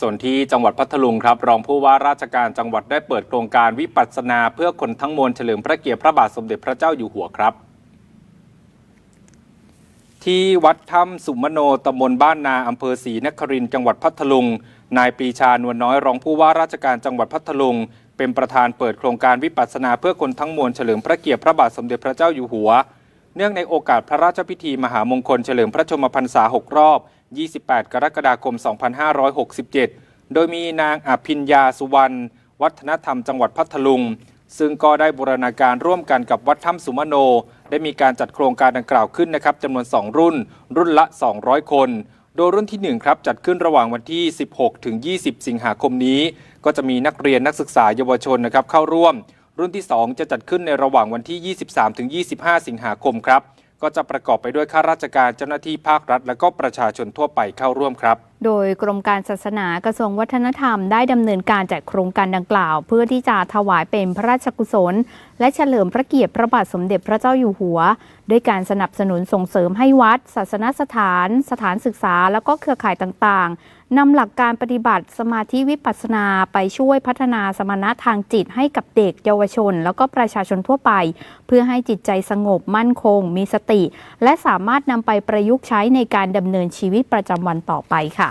ส่วนที่จังหวัดพัทลุงครับ รองผู้ว่าราชการจังหวัดได้เปิดโครงการวิปัสสนาเพื่อคนทั้งมวลเฉลิมพระเกียรติพระบาทสมเด็จพระเจ้าอยู่หัวครับ ที่วัดถ้ำสุมโนตำบลบ้านนาอำเภอศรีนครินทร์จังหวัดพัทลุง นายปรีชานวลน้อยรองผู้ว่าราชการจังหวัดพัทลุง เป็นประธานเปิดโครงการวิปัสสนาเพื่อคนทั้งมวลเฉลิมพระเกียรติพระบาทสมเด็จพระเจ้าอยู่หัว เนื่องในโอกาสพระราชพิธีมหามงคลเฉลิมพระชนมพรรษา6รอบ 28 กรกฎาคม 2567 โดยมีนางอภิญญาสุวรรณ วัฒนธรรมจังหวัดพัทลุง ซึ่งก็ได้บูรณาการร่วมกันกับวัดถ้ำสุมโน ได้มีการจัดโครงการดังกล่าวขึ้นนะครับจำนวน 2 รุ่น รุ่นละ 200 คน โดยรุ่นที่ 1 ครับ จัดขึ้นระหว่างวันที่ 16 ถึง 20 สิงหาคมนี้ ก็จะมีนักเรียนนักศึกษาเยาวชนนะครับเข้าร่วม รุ่นที่ 2 จะจัดขึ้นในระหว่างวันที่ 23 ถึง 25 สิงหาคมครับ ก็จะประกอบไปด้วยข้าราชการเจ้าหน้าที่ภาครัฐ และก็ประชาชนทั่วไปเข้าร่วมครับโดยกรมการศาสนากระทรวงวัฒนธรรมได้ดำเนินการจัดโครงการดังกล่าว เพื่อที่จะถวายเป็นพระราชกุศล และเฉลิมพระเกียรติพระบาทสมเด็จพระเจ้าอยู่หัว ด้วยการสนับสนุนส่งเสริมให้วัด ศาสนสถาน สถานศึกษา แล้วก็เครือข่ายต่างๆนำหลักการปฏิบัติสมาธิวิปัสสนาไปช่วยพัฒนาสมณะทางจิตให้กับเด็กเยาวชน แล้วก็ประชาชนทั่วไป เพื่อให้จิตใจสงบมั่นคง มีสติ และสามารถนำไปประยุกต์ใช้ในการดำเนินชีวิตประจำวันต่อไปค่ะ